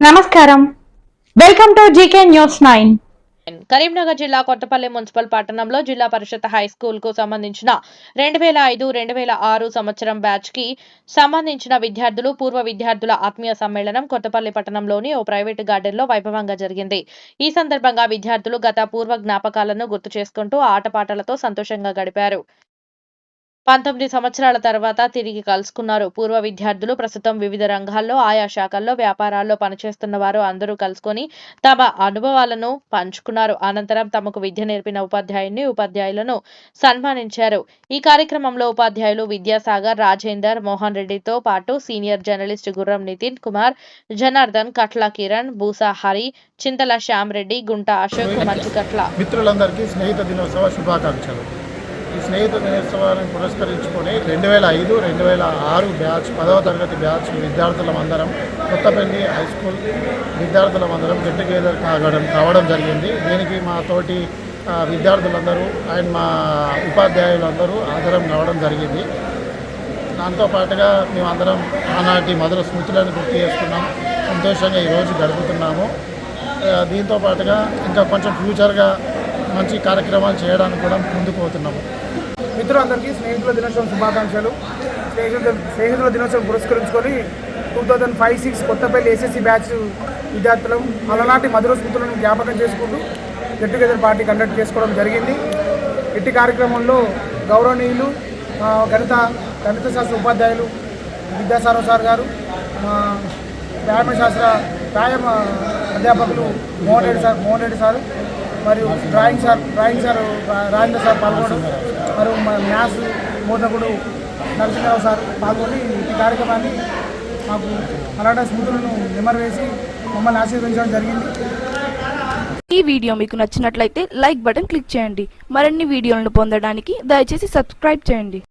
నమస్కారం. Welcome to GK news nine Karimnagar జిల్లా Kothapalli municipal పట్టణంలో జిల్లా పరిషత్ హై స్కూల్కు సంబంధించిన రెండు వేల ఐదు రెండు వేల ఆరు సంవత్సరం బ్యాచ్కి సంబంధించిన విద్యార్థులు పూర్వ విద్యార్థుల ఆత్మీయ సమ్మేళనం కొత్తపల్లి పట్టణంలోని ఓ ప్రైవేటు గార్డెన్లో వైభవంగా జరిగింది. ఈ సందర్భంగా విద్యార్థులు గత పూర్వ జ్ఞాపకాలను గుర్తు చేసుకుంటూ ఆటపాటలతో సంతోషంగా గడిపారు. పంతొమ్మిది సంవత్సరాల తర్వాత తిరిగి కలుసుకున్నారు. పూర్వ విద్యార్థులు ప్రస్తుతం వివిధ రంగాల్లో ఆయా శాఖల్లో వ్యాపారాల్లో పనిచేస్తున్న వారు అందరూ కలుసుకొని తమ అనుభవాలను పంచుకున్నారు. అనంతరం తమకు విద్య నేర్పిన ఉపాధ్యాయుని ఉపాధ్యాయులను సన్మానించారు. ఈ కార్యక్రమంలో ఉపాధ్యాయులు విద్యాసాగర్ రాజేందర్ మోహన్ రెడ్డితో పాటు సీనియర్ జర్నలిస్ట్ గుర్రం నితిన్ కుమార్ జనార్దన్ కట్ల కిరణ్ బూసా హరి చింతల శ్యామ్ రెడ్డి గుంట అశోక్ మంచికట్ల మిత్రులందరికీ స్నేహిత దినోత్సవ శుభాకాంక్షలు. ఈ స్నేహిత దినోత్సవాన్ని పురస్కరించుకొని రెండు వేల ఐదు రెండు వేల ఆరు బ్యాచ్ పదవ తరగతి బ్యాచ్ విద్యార్థులం అందరం కొత్తపల్లి హై స్కూల్ విద్యార్థులం అందరం గెట్ టుగెదర్ కాగడం కావడం జరిగింది. దీనికి మా తోటి విద్యార్థులందరూ అండ్ మా ఉపాధ్యాయులందరూ ఆధారం కావడం జరిగింది. దాంతో పాటుగా మేమందరం ఆనాటి మధుర స్మృతులను గుర్తు చేసుకున్నాం. సంతోషంగా ఈరోజు గడుపుతున్నాము. దీంతో పాటుగా ఇంకా కొంచెం ఫ్యూచర్గా మంచి కార్యక్రమాలు చేయడానికి కూడా ముందుకు పోతున్నాము మిత్రులందరికీ స్నేహితుల దినోత్సవం శుభాకాంక్షలు. స్నేహితుల స్నేహితుల దినోత్సవం పురస్కరించుకొని two thousand five six Kothapalli ACC batch విద్యార్థులం అలనాటి మధుర స్మృతులను జ్ఞాపకం చేసుకుంటూ గెట్ టుగెదర్ పార్టీ కండక్ట్ చేసుకోవడం జరిగింది. ఇట్టి కార్యక్రమంలో గౌరవనీయులు గణిత గణిత శాస్త్ర ఉపాధ్యాయులు విద్యాసారో సార్ గారు వ్యాయామ శాస్త్ర వ్యాయామ అధ్యాపకులు మోహన్ రెడ్డి సార్ మోహన్ రెడ్డి సార్ మరియు drawing sir drawing sir Rajendra sir పాల్గొనడం మరియు మా మ్యాథ్స్ బోధకుడు నరసింహరావు సార్ పాల్గొని ఈ కార్యక్రమాన్ని మాకు అలాంటి స్మృతులను నిమరవేసి మమ్మల్ని ఆశీర్వదించడం జరిగింది. ఈ వీడియో మీకు నచ్చినట్లయితే లైక్ బటన్ క్లిక్ చేయండి. మరిన్ని వీడియోలను పొందడానికి దయచేసి సబ్స్క్రైబ్ చేయండి.